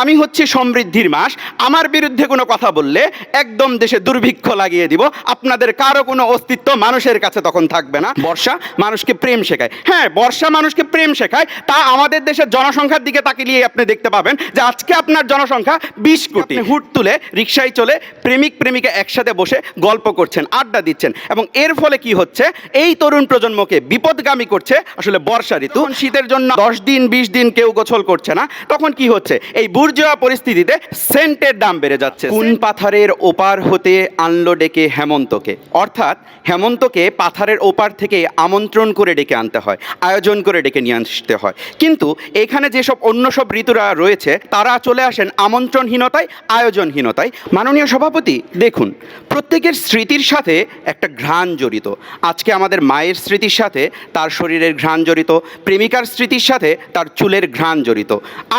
আমি হচ্ছে সমৃদ্ধির মাস, আমার বিরুদ্ধে কোনো কথা বললে একদম দেশে দুর্ভিক্ষ লাগিয়ে দিব। আপনাদের কারও কোনো অস্তিত্ব মানুষের কাছে তখন থাকবে না। বর্ষা মানুষকে প্রেম শেখায়। হ্যাঁ বর্ষা মানুষকে প্রেম শেখায়। তা আমাদের দেশের জনসংখ্যার দিকে তাকিয়ে আপনি দেখতে পাবেন যে আজকে আপনার জনসংখ্যা বিশ কোটি। হুট তুলে রিক্সায় চলে প্রেমিক, প্রেমিকা একসাথে বসে গল্প করছেন, আড্ডা দিচ্ছেন এবং এর ফলে কি হচ্ছে? এই তরুণ প্রজন্মকে বিপদগামী করছে আসলে বর্ষা ঋতু। শীতের জন্য দশ দিন, বিশ দিন কেউ গোসল করছে না। তখন কি হচ্ছে? এই বুর্জোয়া পরিস্থিতিতে সেন্টের দাম বেড়ে যাচ্ছে। কোন পাথারের ওপার হতে আনলো ডেকে হেমন্তকে? অর্থাৎ হেমন্তকে পাথারের ওপার থেকে আমন্ত্রণ করে ডেকে আনতে হয় আয়োজন করে ডেকে নিয়ে আসতে হয়। কিন্তু এখানে যেসব অন্য সব ঋতুরা রয়েছে তারা চলে আসেন আমন্ত্রণহীনতায় আয়োজনহীনতায়। মাননীয় সভাপতি দেখুন প্রত্যেকের স্মৃতির সাথে একটা ঘ্রাণ জড়িত। আজকে আমাদের মায়ের স্মৃতির সাথে তার শরীরের ঘ্রাণ জড়িত প্রেমিকার স্মৃতির সাথে তার চুলের ঘ্রাণ জড়িত।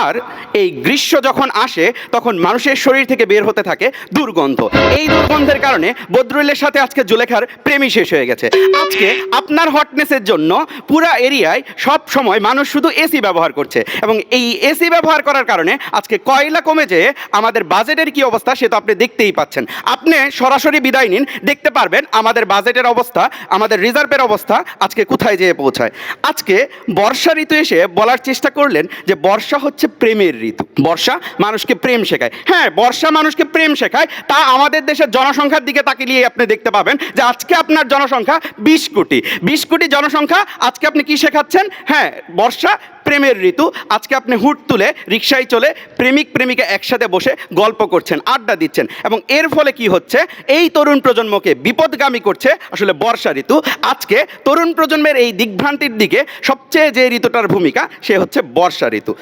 আর এই গ্রীষ্ম যখন আসে, তখন মানুষের শরীর থেকে বের হতে থাকে দুর্গন্ধ। এই দুর্গন্ধের কারণে বদরুলের সাথে আজকে জুলেখার প্রেমই শেষ হয়ে গেছে। আজকে আপনার হটনেসের জন্য পুরা এরিয়ায় সব সময় মানুষ শুধু এসি ব্যবহার করছে এবং এই এসি ব্যবহার করার কারণে আজকে কয়লা কমে যেয়ে আমাদের বাজেটের কি অবস্থা সে তো আপনি দেখতেই পাচ্ছেন। আপনি সরাসরি বিদায় নিন, দেখতে পারবেন আমাদের বাজেটের অবস্থা, আমাদের রিজার্ভের অবস্থা আজকে কোথায় যেয়ে পৌঁছায়। আজকে বর্ষা ঋতু এসে বলার চেষ্টা করলেন যে বর্ষা হচ্ছে প্রেমের ঋতু। বর্ষা মানুষকে প্রেম শেখায়। হ্যাঁ বর্ষা মানুষকে প্রেম শেখায়, তা আমাদের দেশের জনসংখ্যার দিকে তাকিয়ে আপনি দেখতে পাবেন যে আজকে আপনার জনসংখ্যা বিশ কোটি। বিশ কোটি জনসংখ্যা আজকে আপনি কি শেখাচ্ছেন? হ্যাঁ বর্ষা প্রেমের ঋতু। আজকে আপনি হুট তুলে রিক্সায় চলে প্রেমিক, প্রেমিকা একসাথে বসে গল্প করছেন, আড্ডা দিচ্ছেন এবং এর ফলে কি হচ্ছে? এই তরুণ প্রজন্মকে বিপদগামী করছে আসলে বর্ষা ঋতু। আজকে তরুণ প্রজন্মের এই দিগ্ভ্রান্তির দিকে সবচেয়ে যে ঋতুটার ভূমিকা, সে হচ্ছে বর্ষা ঋতু।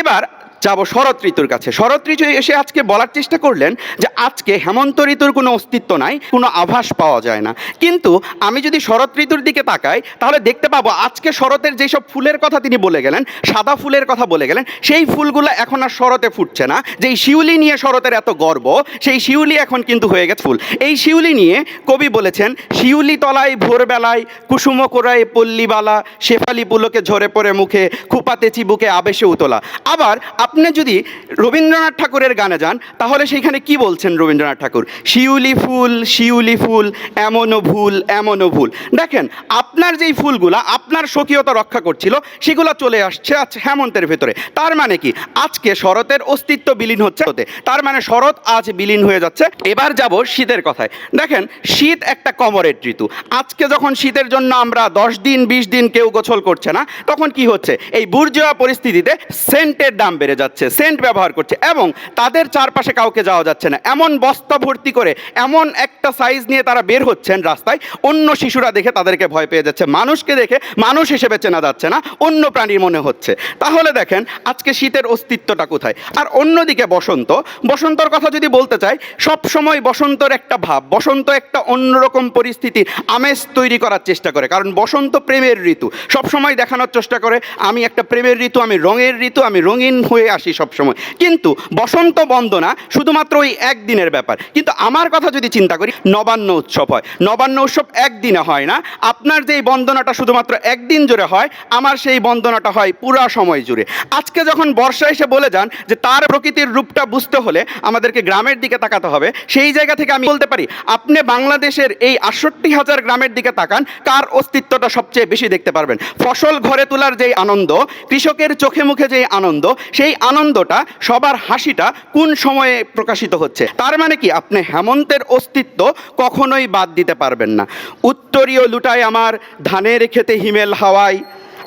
এবার যাব শরৎ ঋতুর কাছে। শরৎ ঋতু এসে আজকে বলার চেষ্টা করলেন যে আজকে হেমন্ত ঋতুর কোনো অস্তিত্ব নাই, কোনো আভাস পাওয়া যায় না। কিন্তু আমি যদি শরৎ ঋতুর দিকে তাকাই, তাহলে দেখতে পাবো আজকে শরতের যেসব ফুলের কথা তিনি বলে গেলেন, সাদা ফুলের কথা বলে গেলেন, সেই ফুলগুলো এখন আর শরতে ফুটছে না। যেই শিউলি নিয়ে শরতের এত গর্ব, সেই শিউলি এখন কিন্তু হয়ে গেছে ফুল। এই শিউলি নিয়ে কবি বলেছেন, শিউলি তলায় ভোরবেলায়, কুসুম কোরায় পল্লীবালা, শেফালি পুলকে ঝরে পড়ে মুখে খুপাতে চিবুকে আবেশে উতলা। আবার আপনি যদি রবীন্দ্রনাথ ঠাকুরের গানে যান, তাহলে সেইখানে কি বলছেন রবীন্দ্রনাথ ঠাকুর? শিউলি ফুল শিউলি ফুল, এমনও ভুল এমনও ভুল। দেখেন, আপনার যেই ফুলগুলা, আপনার স্বকীয়তা রক্ষা করছিল, সেগুলো চলে আসছে হেমন্তের ভেতরে। তার মানে কি? আজকে শরতের অস্তিত্ব বিলীন হচ্ছে। তার মানে শরৎ আজ বিলীন হয়ে যাচ্ছে। এবার যাব শীতের কথায়। দেখেন, শীত একটা কমরের ঋতু। আজকে যখন শীতের জন্য আমরা দশ দিন, বিশ দিন কেউ গোসল করছে না, তখন কি হচ্ছে? এই বুর্জোয়া পরিস্থিতিতে সেন্টের দাম বেড়ে যাচ্ছে। সেন্ট ব্যবহার করছে এবং তাদের চারপাশে কাউকে যাওয়া যাচ্ছে না। এমন বস্তা ভর্তি করে, এমন একটা সাইজ নিয়ে তারা বের হচ্ছেন রাস্তায়, অন্য শিশুরা দেখে তাদেরকে ভয় পেয়ে যাচ্ছে। মানুষকে দেখে মানুষ হিসেবে চেনা যাচ্ছে না, অন্য প্রাণীর মনে হচ্ছে। তাহলে দেখেন, আজকে শীতের অস্তিত্বটা কোথায়? আর অন্যদিকে বসন্ত, বসন্তর কথা যদি বলতে চাই সব সময় বসন্তর একটা ভাব, বসন্ত একটা অন্যরকম পরিস্থিতি, আমেজ তৈরি করার চেষ্টা করে। কারণ বসন্ত প্রেমের ঋতু। সব সময় দেখানোর চেষ্টা করে, আমি একটা প্রেমের ঋতু, আমি রঙের ঋতু, আমি রঙিন হয়ে আসি সব সময় কিন্তু বসন্ত বন্দনা শুধুমাত্র ওই একদিনের ব্যাপার। কিন্তু আমার কথা যদি চিন্তা করি, নবান্ন উৎসব হয়। নবান্ন উৎসব একদিনে হয় না। আপনার যেই বন্দনাটা শুধুমাত্র একদিন জুড়ে হয়, আমার সেই বন্দনাটা হয় পুরা সময় জুড়ে। আজকে যখন বর্ষা এসে বলে যান যে তার প্রকৃতির রূপটা বুঝতে হলে আমাদেরকে গ্রামের দিকে তাকাতে হবে, সেই জায়গা থেকে আমি বলতে পারি, আপনি বাংলাদেশের এই আটষট্টি হাজার গ্রামের দিকে তাকান, কার অস্তিত্বটা সবচেয়ে বেশি দেখতে পারবেন? ফসল ঘরে তোলার যেই আনন্দ, কৃষকের চোখে মুখে যেই আনন্দ, সেই আনন্দটা, সবার হাসিটা কোন সময়ে প্রকাশিত হচ্ছে? তার মানে কি? আপনি হেমন্তের অস্তিত্ব কখনোই বাদ দিতে পারবেন না। উত্তরীয় লুটায় আমার ধানের খেতে হিমেল হাওয়ায়,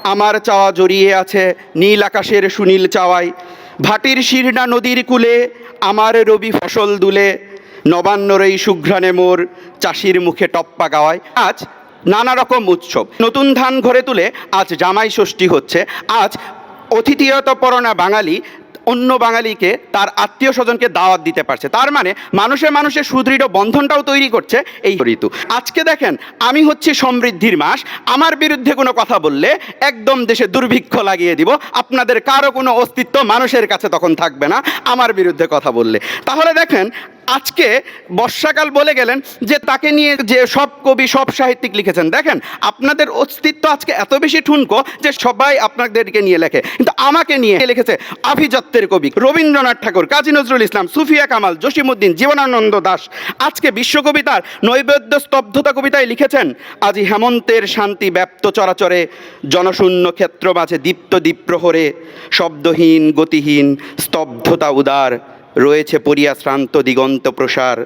আমার চাওয়া জড়িয়ে আছে নীল আকাশের সুনীল চাওয়ায়। ভাটির শিরনা নদীর কূলে আমার রবি ফসল দুলে নবান্নর এই সুঘ্রাণে মোর চাষির মুখে টপ্পা গাওয়ায়। আজ নানা রকম উৎসব। নতুন ধান ঘরে তুলে আজ জামাই ষষ্ঠী হচ্ছে। আজ অতিথিয়ত পরনা বাঙালি, অন্য বাঙালিকে তার আত্মীয় স্বজনকে দাওয়াত দিতে পারছে। তার মানে মানুষে মানুষের সুদৃঢ় বন্ধনটাও তৈরি করছে এই ঋতু। আজকে দেখেন, আমি হচ্ছি সমৃদ্ধির মাস, আমার বিরুদ্ধে কোনো কথা বললে একদম দেশে দুর্ভিক্ষ লাগিয়ে দিব, আপনাদের কারও কোনো অস্তিত্ব মানুষের কাছে তখন থাকবে না, আমার বিরুদ্ধে কথা বললে। তাহলে দেখেন আজকে বর্ষাকাল বলে গেলেন যে তাকে নিয়ে যে সব কবি, সব সাহিত্যিক লিখেছেন। দেখেন, আপনাদের অস্তিত্ব আজকে এত বেশি ঠুনকো যে সবাই আপনাদেরকে নিয়ে লেখে। কিন্তু আমাকে নিয়ে লিখেছে আভিজাত্যের কবি রবীন্দ্রনাথ ঠাকুর, কাজী নজরুল ইসলাম, সুফিয়া কামাল জসিমুদ্দিন জীবনানন্দ দাস। আজকে বিশ্বকবিতার নৈবেদ্য স্তব্ধতা কবিতায় লিখেছেন, আজি হেমন্তের শান্তি ব্যাপ্ত চরাচরে, জনশূন্য ক্ষেত্র মাঝে দীপ্ত দ্বীপ্রহরে, শব্দহীন, গতিহীন, স্তব্ধতা উদার রয়েছে পরিয়া শ্রান্ত দিগন্ত প্রসার,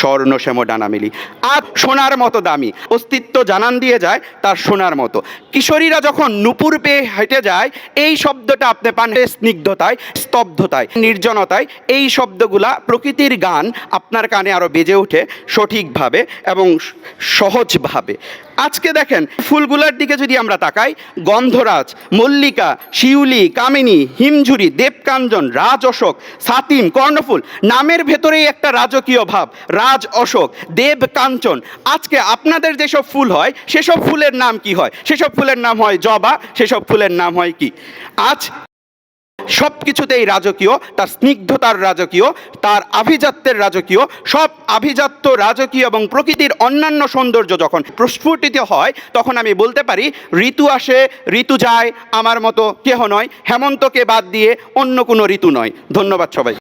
স্বর্ণ শ্যাম ডানামিলি। আর সোনার মতো দামি, অস্তিত্ব জানান দিয়ে যায় তার সোনার মতো। কিশোরীরা যখন নুপুর পেয়ে হেঁটে যায়, এই শব্দটা আপনি পান স্নিগ্ধতায়, স্তব্ধতায়, নির্জনতায়, এই শব্দগুলা প্রকৃতির গান আপনার কানে আরও বেজে ওঠে সঠিকভাবে এবং সহজভাবে। আজকে দেখেন, ফুলগুলার দিকে যদি আমরা তাকাই, গন্ধরাজ, মল্লিকা, শিউলি, কামিনী, হিমঝুরি, দেবকাঞ্জন, রাজ অশোক, সাতিম, কর্ণফুল, নামের ভেতরেই একটা রাজকীয় ভাব, রাজ অশোক দেব কাঞ্চন আজকে আপনাদের যেসব ফুল হয়, সেসব ফুলের নাম কি হয়? সেসব ফুলের নাম হয় জবা, সেসব ফুলের নাম হয় কি? আজ সব কিছুতেই রাজকীয়, তার স্নিগ্ধতার রাজকীয়, তার আভিজাত্যের রাজকীয়, সব আভিজাত্য রাজকীয় এবং প্রকৃতির অন্যান্য সৌন্দর্য যখন প্রস্ফুটিত হয়, তখন আমি বলতে পারি, ঋতু আসে, ঋতু যায়, আমার মতো কেহ নয়, হেমন্তকে বাদ দিয়ে অন্য কোনো ঋতু নয়। ধন্যবাদ সবাই